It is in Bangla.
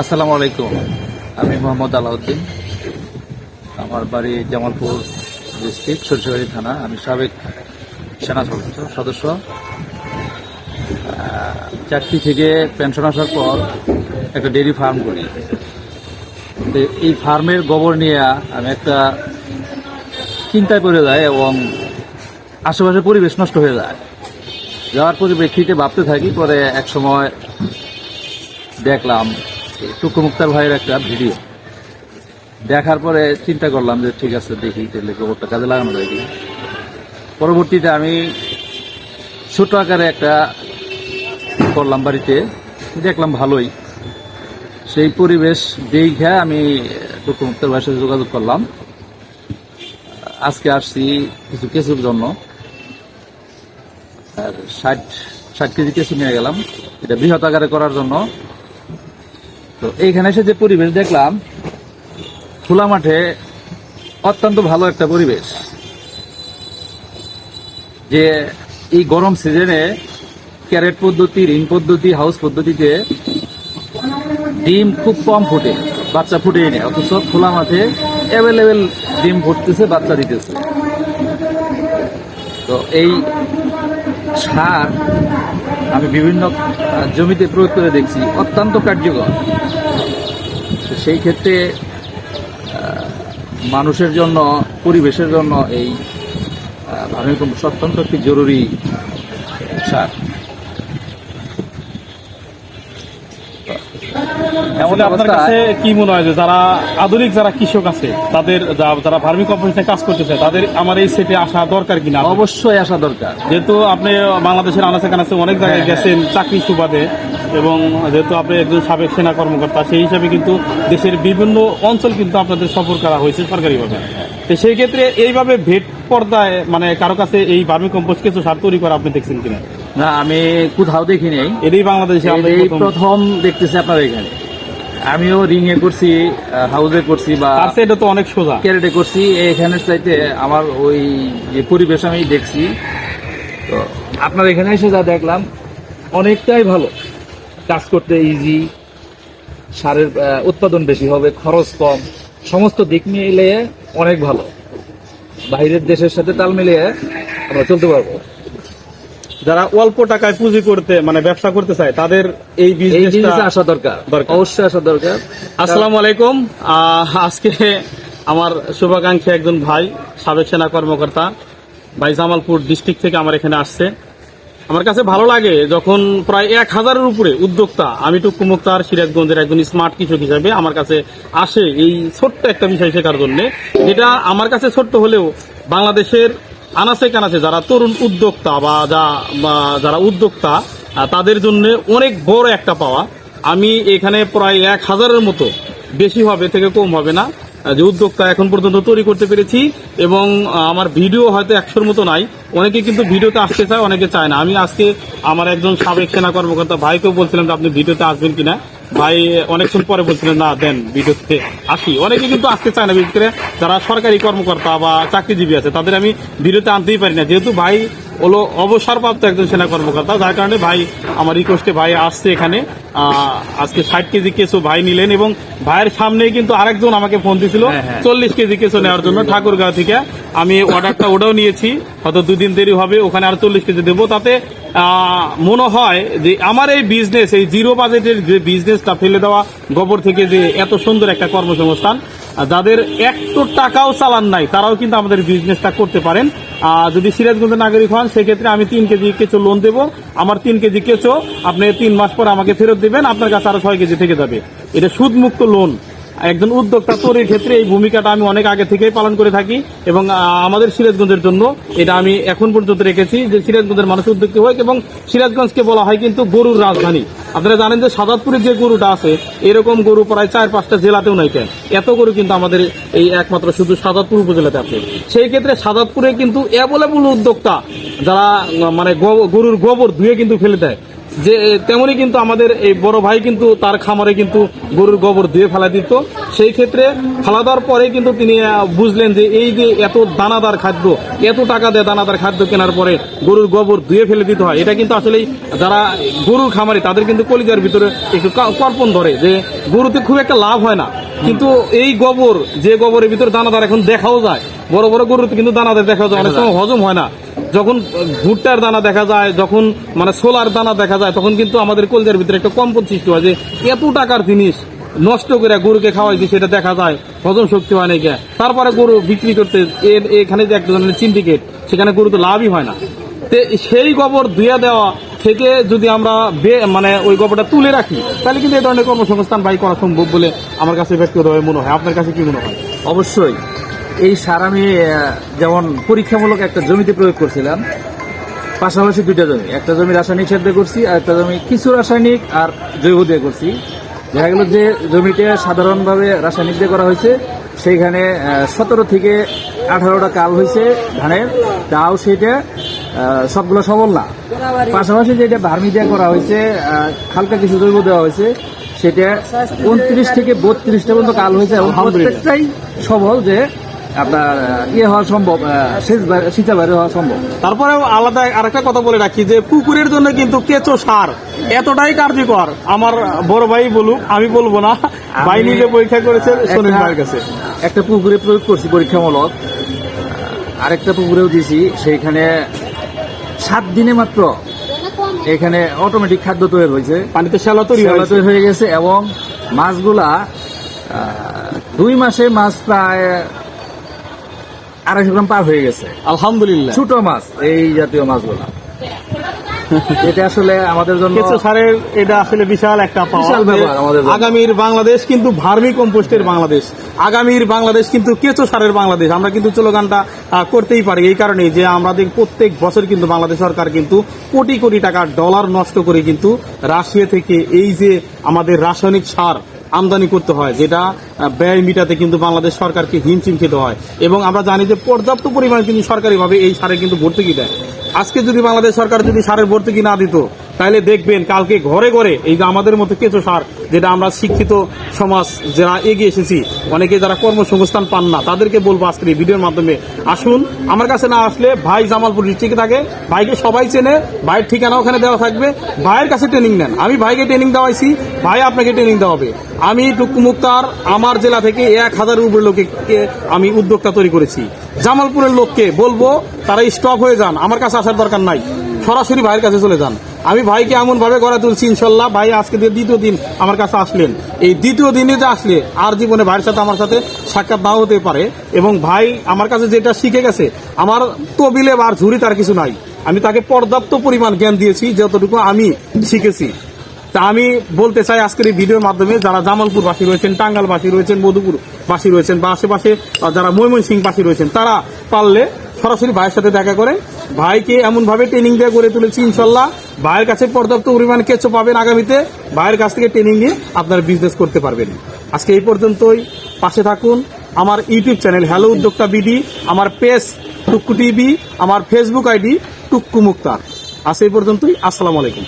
আসসালামু আলাইকুম। আমি মোহাম্মদ আলাউদ্দিন। আমার বাড়ি জামালপুর ডিস্ট্রিক্ট সরিষাবাড়ি থানা। আমি সাবেক সেনা সদস্য সদস্য। চাকরি থেকে পেনশন আসার পর একটা ডেইরি ফার্ম করি। এই ফার্মের গোবর নিয়ে আমি একটা চিন্তায় পড়ে যায় এবং আশেপাশে পরিবেশ নষ্ট হয়ে যায়। যাওয়ার পরিপ্রেক্ষিতে ভাবতে থাকি, পরে এক সময় দেখলাম টুকু মুক্তার ভাইয়ের একটা ভিডিও। দেখার পরে চিন্তা করলাম যে ঠিক আছে, দেখি তাহলে গোবরটা কাজে লাগানো যায় কিনা। পরবর্তীতে আমি ছোট আকারে একটা করলাম বাড়িতে। দেখলাম ভালোই। সেই পরিবেশ দেখে আমি টুকু মুক্তার ভাইয়ের সাথে যোগাযোগ করলাম। আজকে আসছি কিছু কেসুর জন্য। আর ষাট ষাট কেজি কেঁচু নিয়ে গেলাম। এটা বৃহৎ আকারে করার জন্য। তো এইখানে এসে যে পরিবেশ দেখলাম, খোলা মাঠে অত্যন্ত ভালো একটা পরিবেশ। যে এই গরম সিজনে ক্যারেট পদ্ধতি, রিং পদ্ধতি, হাউস পদ্ধতিতে ডিম খুব কম ফুটে, বাচ্চা ফুটেই নেই অথচ খোলা মাঠে অ্যাভেলেবেল ডিম ফুটতেছে, বাচ্চা দিতেছে। তো এই সার আমি বিভিন্ন জমিতে প্রয়োগ করে দেখছি, অত্যন্ত কার্যকর। তো সেই ক্ষেত্রে মানুষের জন্য পরিবেশের জন্য এই ভার্মিকম্পোস্ট অত্যন্ত একটি জরুরি সার। এমন আপনার কাছে কি মনে হয় যে যারা আধুনিক যারা কৃষক আছে তাদের যারা কম্পোস্টে কাজ করতেছে তাদের আমার এই সেটে আসা দরকার কিনা? অবশ্যই আসা দরকার। যেহেতু আপনি বাংলাদেশের আনাচে কানাচে অনেক জায়গায় হ্যাঁ, গেছেন চাকরি সুবাদে এবং যেহেতু আপনি একজন সাবেক সেনা কর্মকর্তা সেই হিসাবে কিন্তু দেশের বিভিন্ন অঞ্চল কিন্তু আপনাদের সফর করা হয়েছে সরকারিভাবে। তো সেই ক্ষেত্রে এইভাবে ভেট পর্দায় মানে কারও কাছে এই ভার্মি কম্পোস্ট কিছু সার তৈরি করা আপনি দেখছেন কিনা? না আমি কোথাও দেখিনি। এটাই বাংলাদেশে প্রথম দেখতেছি আপনার এখানে। আমিও রিংয়ে করছি হাউসে করছি বা এটা তো অনেক সোজা। ক্যারেটে করছি এখানের চাইতে আমার ওই যে পরিবেশ আমি দেখছি। তো আপনার এখানে এসে যা দেখলাম অনেকটাই ভালো। কাজ করতে ইজি সারের উৎপাদন বেশি হবে খরচ কম সমস্ত দিক মিলিয়ে অনেক ভালো। বাইরের দেশের সাথে তাল মিলিয়ে আমরা চলতে পারব। যারা অল্প টাকায় পুঁজি করতে মানে ব্যবসা করতে চায় তাদের এই বিজনেসটা আসা দরকার। অবশ্যই আসা দরকার। আসসালামু আলাইকুম। আহ, আজকে আমার শুভাকাঙ্ক্ষী একজন ভাই সাবেক সেনা কর্মকর্তা ভাই জামালপুর ডিস্ট্রিক্ট থেকে আমার এখানে আসছে। আমার কাছে ভালো লাগে যখন প্রায় এক হাজারের উপরে উদ্যোক্তা আমি টুকু মুক্তার সিরাজগঞ্জের একজন স্মার্ট কৃষক হিসাবে আমার কাছে আসে এই ছোট্ট একটা বিষয় শেখার জন্য। যেটা আমার কাছে ছোট্ট হলেও বাংলাদেশের আনাচে কানাচে যারা তরুণ উদ্যোক্তা বা যা- যারা উদ্যোক্তা তাদের জন্য অনেক বড় একটা পাওয়া। আমি এখানে প্রায় এক হাজারের মতো। বেশি হবে থেকে কম হবে না। যে উদ্যোক্তা এখন পর্যন্ত তৈরি করতে পেরেছি এবং আমার ভিডিও হয়তো একশোর মতো নাই। অনেকে কিন্তু ভিডিওতে আসতে চায়, অনেকে চায় না। আমি আজকে আমার একজন সাবেক সেনা কর্মকর্তা ভাইকেও বলছিলাম যে, আপনি ভিডিওতে আসবেন কিনা? ভাই অনেকক্ষণ পরে বলছিলেন, না, দেন বিদ্যুৎকে আসি। অনেকে কিন্তু আসতে চায় না, বিশেষ যারা সরকারি কর্মকর্তা বা চাকরিজীবী আছে, তাদের আমি বিরুদ্ধে আনতেই পারি না। যেহেতু ভাই হলো অবসরপ্রাপ্ত একজন সেনা কর্মকর্তা যার কারণে ভাই আমার রিকোয়েস্টে ভাই আসছে এখানে। আজকে ষাট কেজি কেঁচো ভাই নিলেন এবং ভাইয়ের সামনেই কিন্তু আরেকজন আমাকে ফোন দিছিল হ্যাঁ, হ্যাঁ। চল্লিশ কেজি কেঁচো নেওয়ার জন্য ঠাকুরগাঁও থেকে। আমি অর্ডারটা ওটাও নিয়েছি হয়তো দুদিন দেরি হবে ওখানে আর চল্লিশ কেজি দেবো। তাতে মনে হয় যে আমার এই বিজনেস এই জিরো বাজেটের যে বিজনেসটা ফেলে দেওয়া গোবর থেকে যে এত সুন্দর একটা কর্মসংস্থান যাদের একটু টাকাও চালান নাই, তারাও কিন্তু আমাদের বিজনেসটা করতে পারেন। আর যদি সিরাজগঞ্জের নাগরিক হন, সেক্ষেত্রে আমি তিন কেজি কেঁচো লোন দেবো। আমার তিন কেজি কেঁচো, আপনি তিন মাস পর আমাকে ফেরত দেবেন, আপনার কাছে আরও ছয় কেজি থেকে যাবে। এটা সুদমুক্ত লোন একজন উদ্যোক্তা তৈরির ক্ষেত্রে এই ভূমিকাটা আমি অনেক আগে থেকেই পালন করে থাকি এবং আমাদের সিরাজগঞ্জের জন্য এটা আমি এখন পর্যন্ত রেখেছি যে সিরাজগঞ্জের মানুষ উদ্যোক্তা হোক এবং সিরাজগঞ্জকে বলা হয় কিন্তু গরুর রাজধানী। আপনারা জানেন যে সাজাদপুরের যে গরুটা আছে, এরকম গরু প্রায় চার পাঁচটা জেলাতেও নাই কেন? এত গরু কিন্তু আমাদের এই একমাত্র শুধু সাদাতপুর উপজেলাতে আছে। সেই ক্ষেত্রে সাজাদপুরে কিন্তু অ্যাভেলেবল উদ্যোক্তা, যারা মানে গরুর গোবর ধুয়ে কিন্তু ফেলে দেয়। যে তেমনি কিন্তু আমাদের এই বড় ভাই কিন্তু তার খামারে কিন্তু গরুর গোবর দিয়ে ফেলা দিত। সেই ক্ষেত্রে ফেলা দেওয়ার পরে কিন্তু তিনি বুঝলেন যে এই যে এত দানাদার খাদ্য, এত টাকা দেয় দানাদার খাদ্য কেনার পরে গরুর গোবর ধুয়ে ফেলে দিতে হয়, এটা কিন্তু আসলেই যারা গরুর খামারে তাদের কিন্তু কলিজার ভিতরে একটু কর্পণ ধরে যে গরুতে খুব একটা লাভ হয় না। কিন্তু এই গোবর যে গোবরের ভিতরে দানাদার এখন দেখাও যায় বড় বড় গরুতে কিন্তু দানাদার দেখা যায় অনেক সময় হজম হয় না। যখন ভুট্টার দানা দেখা যায় যখন মানে সোলার দানা দেখা যায় তখন কিন্তু আমাদের কলজার ভিতরে একটা কম্পন সৃষ্টি হয় যে এত টাকার জিনিস নষ্ট করে গরুকে খাওয়াই খাওয়াইছি সেটা দেখা যায় হজম শক্তি হয় নাকি তারপরে গরু বিক্রি করতে এর এখানে যে একটা ধরনের সিন্ডিকেট সেখানে গরু তো লাভই হয় না। তে সেই গোবর ধুয়ে দেওয়া থেকে যদি আমরা মানে ওই গোবরটা তুলে রাখি, তাহলে কিন্তু এই ধরনের কর্মসংস্থান বাই করা সম্ভব বলে আমার কাছে ব্যক্তিগতভাবে মনে হয়। আপনার কাছে কি মনে হয়? অবশ্যই। এই সার আমি যেমন পরীক্ষামূলক একটা জমিতে প্রয়োগ করছিলাম, পাশাপাশি দুইটা জমি। একটা জমি রাসায়নিক সার দিয়ে করছি, আর একটা জমি কিছু রাসায়নিক আর জৈব দিয়ে করছি। দেখা গেল যে জমিতে সাধারণভাবে রাসায়নিক দিয়ে করা হয়েছে, সেইখানে সতেরো থেকে আঠারোটা কাল হয়েছে ধানের। তাও সেটা সবগুলো সবল না। পাশাপাশি যেটা ভার্মি দিয়ে করা হয়েছে হালকা কিছু জৈব দেওয়া হয়েছে সেটা উনত্রিশ থেকে বত্রিশটা পর্যন্ত কাল হয়েছে এবং প্রত্যেকটাই সবল যে আপনার ইয়ে হওয়া সম্ভব সিঁচা বাইরে হওয়া সম্ভব। তারপরেও আলাদা আরেকটা কথা বলে রাখি যে পুকুরের জন্য কিন্তু কেঁচো সার এতটাই কার্যকর। আমার বড় ভাই বলুক আমি বলব না। ভাই নিজে পরীক্ষা করেছে ভাইয়ের কাছে। একটা পুকুরে প্রয়োগ করছি পরীক্ষামূলক। আরেকটা পুকুরেও দিছি সেইখানে সাত দিনে মাত্র এখানে অটোমেটিক খাদ্য তৈরি হয়েছে। পানিতে শ্যালা তৈরি তৈরি হয়ে গেছে এবং মাছগুলা দুই মাসে মাছ প্রায় আড়াইশো গ্রাম পার হয়ে গেছে। আলহামদুলিল্লাহ। ছোট মাছ এই জাতীয় মাছগুলা। এটা আসলে আমাদের জন্য কেঁচো সারের এটা আসলে বিশাল একটা বিশাল ব্যাপার আমাদের আগামীর বাংলাদেশ কিন্তু ভার্মি কম্পোস্টের বাংলাদেশ। আগামীর বাংলাদেশ কিন্তু কেঁচো সারের বাংলাদেশ। আমরা কিন্তু স্লোগানটা করতেই পারি। এই কারণে যে আমাদের প্রত্যেক বছর কিন্তু বাংলাদেশ সরকার কিন্তু কোটি কোটি টাকা ডলার নষ্ট করে কিন্তু রাশিয়া থেকে এই যে আমাদের রাসায়নিক সার আমদানি করতে হয়, যেটা ব্যয় মিটাতে কিন্তু বাংলাদেশ সরকারকে হিমশিম খেতে হয়। এবং আমরা জানি যে পর্যাপ্ত পরিমাণে কিন্তু সরকারিভাবে এই সারে কিন্তু ভর্তুকি দেয়। আজকে যদি বাংলাদেশ সরকার যদি সারের ভর্তুকি না দিত তাহলে দেখবেন কালকে ঘরে ঘরে এই যে আমাদের মতো কেঁচো সার, যেটা আমরা শিক্ষিত সমাজ যারা এগিয়ে এসেছি, অনেকে যারা কর্মসংস্থান পান না, তাদেরকে বলব আজকের এই ভিডিওর মাধ্যমে। আসুন, আমার কাছে না আসলে ভাই জামালপুর ডিস্ট্রিক্টে থাকে, ভাইকে সবাই চেনে, ভাইয়ের ঠিকানা ওখানে দেওয়া থাকবে। ভাইয়ের কাছে ট্রেনিং নেন। আমি ভাইকে ট্রেনিং দেওয়াইছি, ভাই আপনাকে ট্রেনিং দেওয়া হবে আমি টুকু মুক্তার, আমার জেলা থেকে এক হাজারের উপরে লোককে আমি উদ্যোক্তা তৈরি করেছি। জামালপুরের লোককে বলব, তারা স্টপ হয়ে যান। আমার কাছে আসার দরকার নাই। সরাসরি ভাইয়ের কাছে চলে যান। আমি ভাইকে এমন ভাবে গড়ে তুলছি, ইনশাল্লাহ ভাই আজকে দ্বিতীয় দিন আমার কাছে আসলেন, এই দ্বিতীয় দিনে যে আসলে আর জীবনে ভাইয়ের সাথে আমার সাথে সাক্ষাৎ নাও হতে পারে এবং ভাই আমার কাছে যেটা শিখে গেছে, আমার তবিলে আর ঝুড়ি তার কিছু নাই। আমি তাকে পর্যাপ্ত পরিমাণ জ্ঞান দিয়েছি, যতটুকু আমি শিখেছি। তা আমি বলতে চাই আজকের এই ভিডিওর মাধ্যমে, যারা জামালপুর বাসী রয়েছেন টাঙ্গাল বাসী রয়েছেন মধুপুর বাসী রয়েছেন বা আশেপাশে যারা ময়মনসিং বাসী রয়েছেন, তারা পারলে সরাসরি ভাইয়ের সাথে দেখা করে। ভাইকে এমনভাবে ট্রেনিং দিয়ে গড়ে তুলেছি, ইনশাল্লাহ। ভাইয়ের কাছে পর্যাপ্ত পরিমাণ কেঁচো পাবেন আগামীতে। ভাইয়ের কাছ থেকে ট্রেনিং নিয়ে আপনারা বিজনেস করতে পারবেন। আজকে এই পর্যন্তই। পাশে থাকুন। আমার ইউটিউব চ্যানেল হ্যালো উদ্যোক্তা বিডি আমার পেজ টুক্কু টিভি আমার ফেসবুক আইডি টুক্কু মুক্তার আজ এই পর্যন্তই। আসসালামু আলাইকুম।